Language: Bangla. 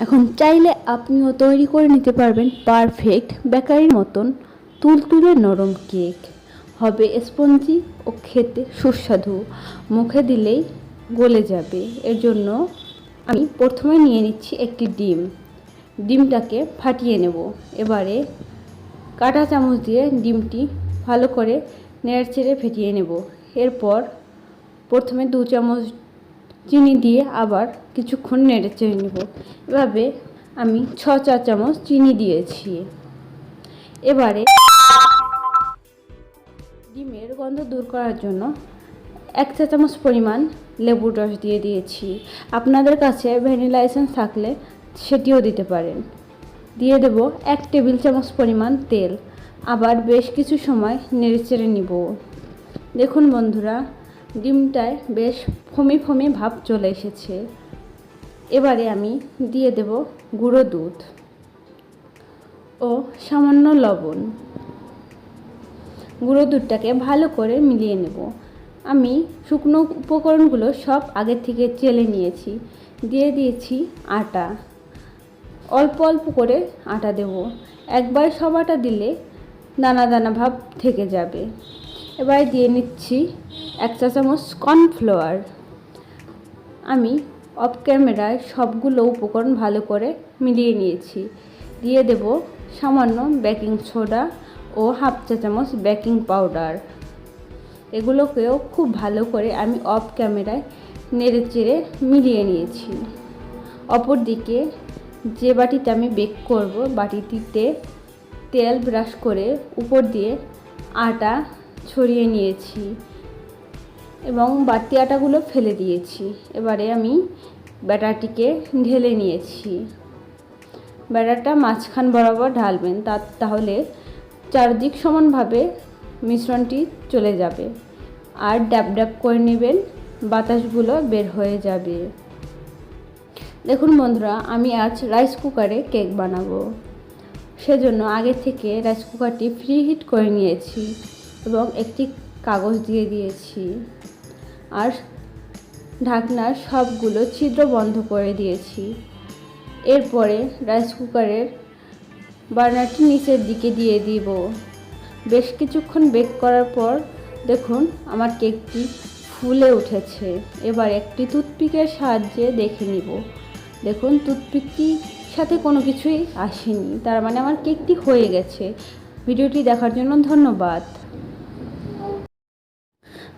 এখন চাইলে আপনিও তৈরি করে নিতে পারবেন পারফেক্ট বেকারির মতন তুলতুলে নরম কেক। হবে স্পঞ্জি ও খেতে সুস্বাদু। মুখে দিলেই গলে যাবে। এর জন্য আমি প্রথমে নিয়ে নিচ্ছি একটি ডিম। ডিমটাকে ফাটিয়ে নেব। এবারে কাঁটা চামচ দিয়ে ডিমটি ভালো করে নেড়েচেড়ে ফেটিয়ে নেব। এরপর প্রথমে দু চামচ চিনি দিয়ে আবার কিছুক্ষণ নেড়ে চেড়ে নেব। এভাবে আমি ছ, চা চামচ চিনি দিয়েছি। এবারে ডিমের গন্ধ দূর করার জন্য এক চা চামচ পরিমাণ লেবুর রস দিয়ে দিয়েছি। আপনাদের কাছে ভ্যানিলা এসেন্স থাকলে সেটিও দিতে পারেন। দিয়ে দেব এক টেবিল চামচ পরিমাণ তেল। আবার বেশ কিছু সময় নেড়ে চেড়ে নিব। দেখুন বন্ধুরা ডিমটায় বেশ ফমি ফমি ভাব চলে এসেছে। এবারে আমি দিয়ে দেব গুঁড়ো দুধ ও সামান্য লবণ। গুঁড়ো দুধটাকে ভালো করে মিলিয়ে নেব। আমি শুকনো উপকরণগুলো সব আগে থেকে চেলে নিয়েছি। দিয়ে দিয়েছি আটা। অল্প অল্প করে আটা দেব। একবার সব আটা দিলে দানা দানা ভাব থেকে যাবে। এবার দিয়ে নিচ্ছি এক চা চামচ কর্নফ্লাওয়ার। আমি অফ ক্যামেরায় সবগুলো উপকরণ ভালো করে মিলিয়ে নিয়েছি। দিয়ে দেব সামান্য বেকিং সোডা ও হাফ চা চামচ বেকিং পাউডার। এগুলোকেও খুব ভালো করে আমি অফ ক্যামেরায় নেড়ে চেড়ে মিলিয়ে নিয়েছি। অপরদিকে যে বাটিতে আমি বেক করব, বাটিটিতে তেল ব্রাশ করে উপর দিয়ে আটা ছড়িয়ে নিয়েছি এবং বাড়তি আটাগুলো ফেলে দিয়েছি। এবারে আমি ব্যাটারটিকে ঢেলে নিয়েছি। ব্যাটারটা মাঝখান বরাবর ঢালবেন, তা, তাহলে চারদিক সমানভাবে মিশ্রণটি চলে যাবে। আর ড্যাব ড্যাব করে নেবেন, বাতাসগুলো বের হয়ে যাবে। দেখুন বন্ধুরা, আমি আজ রাইস কুকারে কেক বানাবো। সেজন্য আগে থেকে রাইস কুকারটি ফ্রি হিট করে নিয়েছি। এবং একটি কাগজ দিয়ে দিয়েছি। আর ঢাকনার সবগুলো ছিদ্র বন্ধ করে দিয়েছি। এরপরে রাইস কুকারের বার্নারটি নিচের দিকে দিয়ে দিব। বেশ কিছুক্ষণ বেক করার পর দেখুন, আমার কেকটি ফুলে উঠেছে। এবার একটি টুথপিকের সাহায্যে দেখে নিব। দেখুন, টুথপিকটির সাথে কোনো কিছুই আসেনি। তার মানে আমার কেকটি হয়ে গেছে। ভিডিওটি দেখার জন্য ধন্যবাদ।